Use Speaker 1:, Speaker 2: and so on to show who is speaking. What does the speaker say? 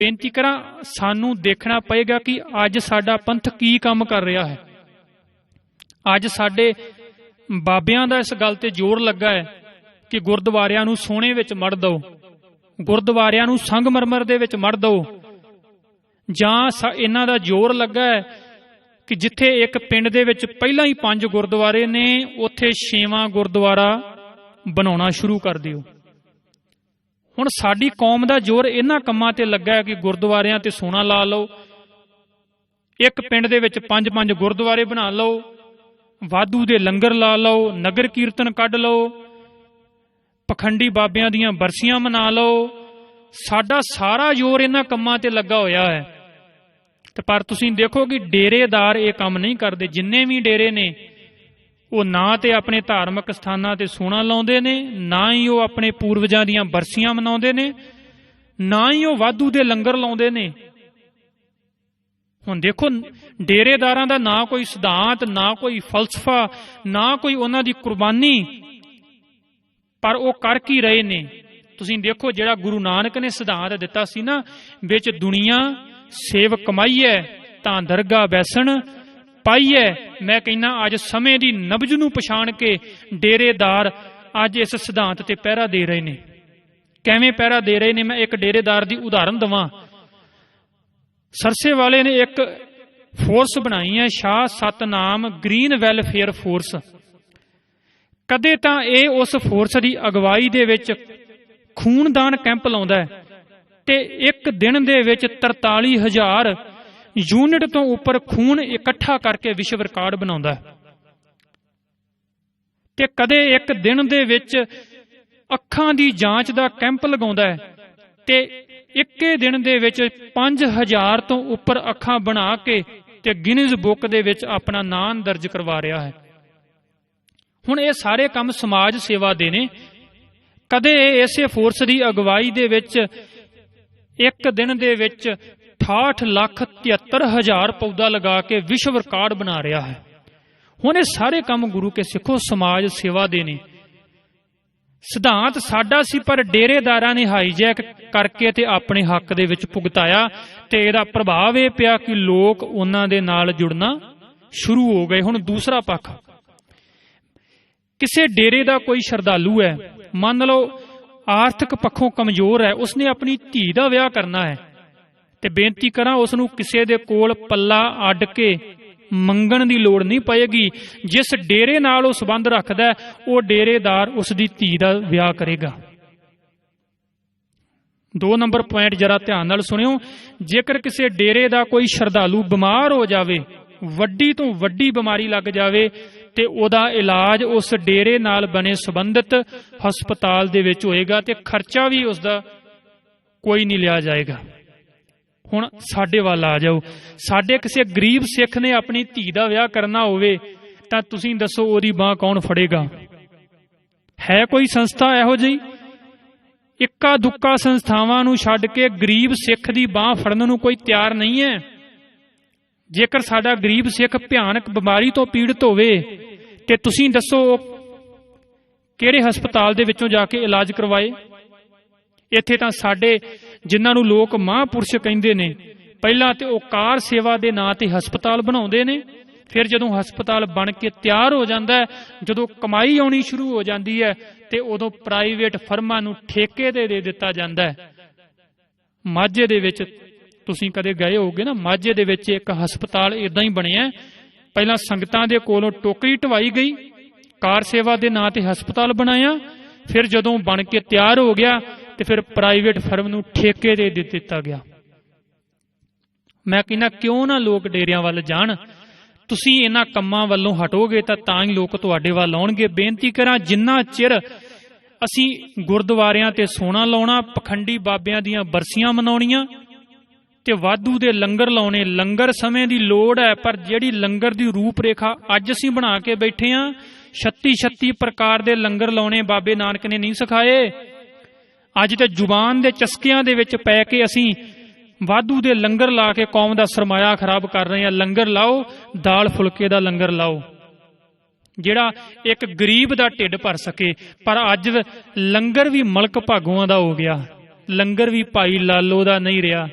Speaker 1: ਬੇਨਤੀ ਕਰਾਂ, ਸਾਨੂੰ ਦੇਖਣਾ ਪਏਗਾ ਕਿ ਅੱਜ ਸਾਡਾ ਪੰਥ ਕੀ ਕੰਮ ਕਰ ਰਿਹਾ ਹੈ। ਅੱਜ ਸਾਡੇ ਬਾਬਿਆਂ ਦਾ ਇਸ ਗੱਲ ਤੇ ਜ਼ੋਰ ਲੱਗਾ ਹੈ ਕਿ ਗੁਰਦੁਆਰਿਆਂ ਨੂੰ ਸੋਨੇ ਵਿੱਚ ਮੜ ਦਿਓ, ਗੁਰਦੁਆਰਿਆਂ ਨੂੰ ਸੰਗਮਰਮਰ ਦੇ ਵਿੱਚ ਮੜ ਦਿਓ। ਜਾਂ ਇਹਨਾਂ ਦਾ ਜ਼ੋਰ ਲੱਗਾ ਹੈ ਕਿ ਜਿੱਥੇ ਇੱਕ ਪਿੰਡ ਦੇ ਵਿੱਚ ਪਹਿਲਾਂ ਹੀ ਪੰਜ ਗੁਰਦੁਆਰੇ ਨੇ, ਉੱਥੇ ਛੇਵਾਂ ਗੁਰਦੁਆਰਾ ਬਣਾਉਣਾ ਸ਼ੁਰੂ ਕਰ ਦਿਓ। ਹੁਣ ਸਾਡੀ ਕੌਮ ਦਾ ਜ਼ੋਰ ਇਹਨਾਂ ਕੰਮਾਂ ਤੇ ਲੱਗਾ ਹੈ ਕਿ ਗੁਰਦੁਆਰਿਆਂ ਤੇ ਸੋਨਾ ਲਾ ਲਓ। ਇੱਕ ਪਿੰਡ ਦੇ ਵਿੱਚ ਪੰਜ ਪੰਜ ਗੁਰਦੁਆਰੇ ਬਣਾ ਲਓ। ਵਾਧੂ ਦੇ ਲੰਗਰ ਲਾ ਲਓ, ਨਗਰ ਕੀਰਤਨ ਕੱਢ ਲਓ। ਪਖੰਡੀ ਬਾਬਿਆਂ ਦੀਆਂ ਬਰਸੀਆਂ ਮਨਾ ਲਓ। ਸਾਡਾ ਸਾਰਾ ਜ਼ੋਰ ਇਹਨਾਂ ਕੰਮਾਂ ਤੇ ਲੱਗਾ ਹੋਇਆ ਹੈ। ਤੇ ਪਰ ਤੁਸੀਂ ਦੇਖੋ ਕਿ ਡੇਰੇਦਾਰ ਇਹ ਕੰਮ ਨਹੀਂ ਕਰਦੇ। ਜਿੰਨੇ ਵੀ ਡੇਰੇ ਨੇ ਉਹ ਨਾ ਤੇ ਆਪਣੇ ਧਾਰਮਿਕ ਸਥਾਨਾਂ ਤੇ ਸੋਨਾ ਲਾਉਂਦੇ ਨੇ, ਨਾ ਹੀ ਉਹ ਆਪਣੇ ਪੂਰਵਜਾਂ ਦੀਆਂ ਬਰਸੀਆਂ ਮਨਾਉਂਦੇ ਨੇ, ਨਾ ਹੀ ਉਹ ਵਾਧੂ ਦੇ ਲੰਗਰ ਲਾਉਂਦੇ ਨੇ। ਹੁਣ ਦੇਖੋ, ਡੇਰੇਦਾਰਾਂ ਦਾ ਨਾ ਕੋਈ ਸਿਧਾਂਤ, ਨਾ ਕੋਈ ਫਲਸਫਾ, ਨਾ ਕੋਈ ਉਹਨਾਂ ਦੀ ਕੁਰਬਾਨੀ, ਪਰ ਉਹ ਕਰ ਕੀ ਰਹੇ ਨੇ? ਤੁਸੀਂ ਦੇਖੋ ਜਿਹੜਾ ਗੁਰੂ ਨਾਨਕ ਨੇ ਸਿਧਾਂਤ ਦਿੱਤਾ ਸੀ ਨਾ, ਵਿੱਚ ਦੁਨੀਆ ਸੇਵ ਕਮਾਈ ਹੈ, ਤਾਂ ਦਰਗਾ ਬੈਸਣ ਪਾਈ ਹੈ। ਮੈਂ ਕਹਿੰਨਾ ਅੱਜ ਸਮੇਂ ਦੀ ਨਬਜ ਨੂੰ ਪਛਾਣ ਕੇ ਡੇਰੇਦਾਰ ਅੱਜ ਇਸ ਸਿਧਾਂਤ ਤੇ ਪਹਿਰਾ ਦੇ ਰਹੇ ਨੇ। ਕਿਵੇਂ ਪਹਿਰਾ ਦੇ ਰਹੇ ਨੇ, ਮੈਂ ਇੱਕ ਡੇਰੇਦਾਰ ਦੀ ਉਦਾਹਰਨ ਦਵਾਂ। ਸਰਸੇ ਵਾਲੇ ਨੇ ਇੱਕ ਫੋਰਸ ਬਣਾਈ ਹੈ, Shah Satnam green welfare force. ਕਦੇ ਤਾਂ ਇਹ ਉਸ ਫੋਰਸ ਦੀ ਅਗਵਾਈ ਦੇ ਵਿੱਚ ਖੂਨਦਾਨ ਕੈਂਪ ਲਾਉਂਦਾ ਹੈ ਤੇ ਇੱਕ ਦਿਨ ਦੇ ਵਿੱਚ 43000 ਯੂਨਿਟ ਤੋਂ ਉੱਪਰ ਖੂਨ ਇਕੱਠਾ ਕਰਕੇ ਵਿਸ਼ਵ ਰਿਕਾਰਡ ਬਣਾਉਂਦਾ ਹੈ। ਤੇ ਕਦੇ ਇੱਕ ਦਿਨ ਦੇ ਵਿੱਚ ਅੱਖਾਂ ਦੀ ਜਾਂਚ ਦਾ ਕੈਂਪ ਲਗਾਉਂਦਾ ਹੈ ਤੇ ਇੱਕੇ ਦਿਨ ਦੇ ਵਿੱਚ 5000 ਤੋਂ ਉੱਪਰ ਅੱਖਾਂ ਬਣਾ ਕੇ ਤੇ ਗਿਨੀਜ਼ ਬੁੱਕ ਦੇ ਵਿੱਚ ਆਪਣਾ ਨਾਮ ਦਰਜ ਕਰਵਾ ਰਿਹਾ ਹੈ। ਹੁਣ ਇਹ ਸਾਰੇ ਕੰਮ ਸਮਾਜ ਸੇਵਾ ਦੇ ਨੇ। ਕਦੇ ਇਹ ਇਸੇ ਫੋਰਸ ਦੀ ਅਗਵਾਈ ਦੇ ਵਿੱਚ ਇੱਕ ਦਿਨ ਦੇ ਵਿੱਚ 68 ਲੱਖ 73 ਹਜ਼ਾਰ ਪੌਦਾ ਲਗਾ ਕੇ ਵਿਸ਼ਵ ਰਿਕਾਰਡ ਬਣਾ ਰਿਹਾ ਹੈ। ਹੁਣ ਇਹ ਸਾਰੇ ਕੰਮ ਗੁਰੂ ਕੇ ਸਿੱਖੋ, ਸਮਾਜ ਸੇਵਾ ਦੇ ਨੇ। ਸਿਧਾਂਤ ਸਾਡਾ ਸੀ, ਪਰ ਡੇਰੇਦਾਰਾਂ ਨੇ ਹਾਈਜੈਕ ਕਰਕੇ ਤੇ ਆਪਣੇ ਹੱਕ ਦੇ ਵਿੱਚ ਭੁਗਤਾਇਆ ਤੇ ਇਹਦਾ ਪ੍ਰਭਾਵ ਇਹ ਪਿਆ ਕਿ ਲੋਕ ਉਹਨਾਂ ਦੇ ਨਾਲ ਜੁੜਨਾ ਸ਼ੁਰੂ ਹੋ ਗਏ। ਹੁਣ ਦੂਸਰਾ ਪੱਖ। ਕਿਸੇ ਡੇਰੇ ਦਾ ਕੋਈ ਸ਼ਰਧਾਲੂ ਹੈ, ਮੰਨ ਲਓ ਆਰਥਿਕ ਪੱਖੋਂ ਕਮਜ਼ੋਰ ਹੈ, ਉਸਨੇ ਆਪਣੀ ਧੀ ਦਾ ਵਿਆਹ ਕਰਨਾ ਹੈ। ਤੇ ਬੇਨਤੀ ਕਰਾਂ ਉਸ ਨੂੰ ਕਿਸੇ ਦੇ ਕੋਲ ਪੱਲਾ ਅੱਡ ਕੇ ਮੰਗਣ ਦੀ ਲੋੜ ਨਹੀਂ ਪਏਗੀ। ਜਿਸ ਡੇਰੇ ਨਾਲ ਉਹ ਸੰਬੰਧ ਰੱਖਦਾ ਉਹ ਡੇਰੇਦਾਰ ਉਸ ਦੀ ਧੀ ਦਾ ਵਿਆਹ ਕਰੇਗਾ। ਦੋ ਨੰਬਰ ਪੁਆਇੰਟ ਜਰਾ ਧਿਆਨ ਨਾਲ ਸੁਣਿਓ। ਜੇਕਰ ਕਿਸੇ ਡੇਰੇ ਦਾ ਕੋਈ ਸ਼ਰਧਾਲੂ ਬਿਮਾਰ ਹੋ ਜਾਵੇ, ਵੱਡੀ ਤੋਂ ਵੱਡੀ ਬਿਮਾਰੀ ਲੱਗ ਜਾਵੇ, ਤੇ ਉਹਦਾ ਇਲਾਜ ਉਸ ਡੇਰੇ ਨਾਲ ਬਣੇ ਸੰਬੰਧਿਤ ਹਸਪਤਾਲ ਦੇ ਵਿੱਚ ਹੋਏਗਾ ਤੇ ਖਰਚਾ ਵੀ ਉਸ ਦਾ ਕੋਈ ਨਹੀਂ ਲਿਆ ਜਾਏਗਾ। ਹੁਣ ਸਾਡੇ ਵੱਲ ਆ ਜਾਓ। ਸਾਡੇ ਕਿਸੇ ਗਰੀਬ ਸਿੱਖ ਨੇ ਆਪਣੀ ਧੀ ਦਾ ਵਿਆਹ ਕਰਨਾ ਹੋਵੇ, ਤਾਂ ਤੁਸੀਂ ਦੱਸੋ ਉਹਦੀ ਬਾਹ ਕੌਣ ਫੜੇਗਾ? ਹੈ ਕੋਈ ਸੰਸਥਾ ਇਹੋ ਜਿਹੀ? ਇੱਕਾ ਦੁੱਕਾ ਸੰਸਥਾਵਾਂ ਨੂੰ ਛੱਡ ਕੇ ਗਰੀਬ ਸਿੱਖ ਦੀ ਬਾਹ ਫੜਨ ਨੂੰ ਕੋਈ ਤਿਆਰ ਨਹੀਂ ਹੈ? ਜੇਕਰ ਸਾਡਾ ਗਰੀਬ ਸਿੱਖ ਭਿਆਨਕ ਬਿਮਾਰੀ ਤੋਂ ਪੀੜਤ ਹੋਵੇ, ਤੇ ਤੁਸੀਂ ਦੱਸੋ ਉਹ ਕਿਹੜੇ ਹਸਪਤਾਲ ਦੇ ਵਿੱਚੋਂ ਜਾ ਕੇ ਇਲਾਜ ਕਰਵਾਏ? ਇੱਥੇ ਤਾਂ ਸਾਡੇ ਜਿਨ੍ਹਾਂ ਨੂੰ ਲੋਕ ਮਹਾਂਪੁਰਸ਼ ਕਹਿੰਦੇ ਨੇ, ਪਹਿਲਾਂ ਤੇ ਉਹ ਕਾਰ ਸੇਵਾ ਦੇ ਨਾਂ ਤੇ ਹਸਪਤਾਲ ਬਣਾਉਂਦੇ ਨੇ, ਫਿਰ ਜਦੋਂ ਹਸਪਤਾਲ ਬਣ ਕੇ ਤਿਆਰ ਹੋ ਜਾਂਦਾ ਜਦੋਂ ਕਮਾਈ ਆਉਣੀ ਸ਼ੁਰੂ ਹੋ ਜਾਂਦੀ ਹੈ, ਤੇ ਉਦੋਂ ਪ੍ਰਾਈਵੇਟ ਫਰਮਾਂ ਨੂੰ ਠੇਕੇ ਤੇ ਦੇ ਦਿੱਤਾ ਜਾਂਦਾ ਹੈ। ਮਾਝੇ ਦੇ ਵਿੱਚ, ਤੁਸੀਂ ਕਦੇ ਗਏ ਹੋਗੇ ਨਾ, ਮਾਝੇ ਦੇ ਵਿੱਚ ਇੱਕ ਹਸਪਤਾਲ ਇਦਾਂ ਹੀ ਬਣਿਆ ਪਹਿਲਾਂ ਸੰਗਤਾਂ ਦੇ ਕੋਲੋਂ ਟੋਕਰੀ ਢਵਾਈ ਗਈ, ਕਾਰ ਸੇਵਾ ਦੇ ਨਾਂ ਤੇ ਹਸਪਤਾਲ ਬਣਾਇਆ, ਫਿਰ ਜਦੋਂ ਬਣ ਕੇ ਤਿਆਰ ਹੋ ਗਿਆ ਤੇ ਫਿਰ ਪ੍ਰਾਈਵੇਟ ਫਰਮ ਨੂੰ ਠੇਕੇ ਦੇ ਦਿੱਤਾ ਗਿਆ। ਮੈਂ ਕਹਿੰਦਾ, ਕਿਉਂ ਨਾ ਲੋਕ ਡੇਰਿਆਂ ਵੱਲ ਜਾਣ? ਤੁਸੀਂ ਇਹਨਾਂ ਕੰਮਾਂ ਵੱਲੋਂ ਹਟੋਗੇ ਤਾਂ ਤਾਂ ਹੀ ਲੋਕ ਤੁਹਾਡੇ ਵੱਲ ਆਉਣਗੇ। ਬੇਨਤੀ ਕਰਾਂ, ਜਿੰਨਾ ਚਿਰ ਅਸੀਂ ਗੁਰਦੁਆਰਿਆਂ ਤੇ ਸੋਨਾ ਲਾਉਣਾ, ਪਖੰਡੀ ਬਾਬਿਆਂ ਦੀਆਂ ਬਰਸੀਆਂ ਮਨਾਉਣੀਆਂ ਤੇ ਵਾਧੂ ਦੇ ਲੰਗਰ ਲਾਉਣੇ, ਲੰਗਰ ਸਮੇਂ ਦੀ ਲੋੜ ਹੈ, ਪਰ ਜਿਹੜੀ ਲੰਗਰ ਦੀ ਰੂਪ ਰੇਖਾ ਅੱਜ ਅਸੀਂ ਬਣਾ ਕੇ ਬੈਠੇ ਆਂ 36 36 ਪ੍ਰਕਾਰ ਦੇ ਲੰਗਰ ਲਾਉਣੇ ਬਾਬੇ ਨਾਨਕ ਨੇ ਨਹੀਂ ਸਿਖਾਏ। ਅੱਜ ਤੇ ਜ਼ੁਬਾਨ ਦੇ ਚਸਕਿਆਂ ਦੇ ਵਿੱਚ ਪੈ ਕੇ ਅਸੀਂ ਵਾਧੂ ਦੇ ਲੰਗਰ ਲਾ ਕੇ ਕੌਮ ਦਾ ਸਰਮਾਇਆ ਖਰਾਬ ਕਰ ਰਹੇ ਹਾਂ। ਲੰਗਰ ਲਾਓ, ਦਾਲ ਫੁਲਕੇ ਦਾ ਲੰਗਰ ਲਾਓ। ਜਿਹੜਾ ਇੱਕ ਗਰੀਬ ਦਾ ਢਿੱਡ ਭਰ ਸਕੇ, ਪਰ ਅੱਜ ਲੰਗਰ ਵੀ ਮਲਕ ਭਾਗੂਆਂ ਦਾ ਹੋ ਗਿਆ। ਲੰਗਰ ਵੀ ਭਾਈ ਲਾਲੋ ਦਾ ਨਹੀਂ ਰਿਹਾ।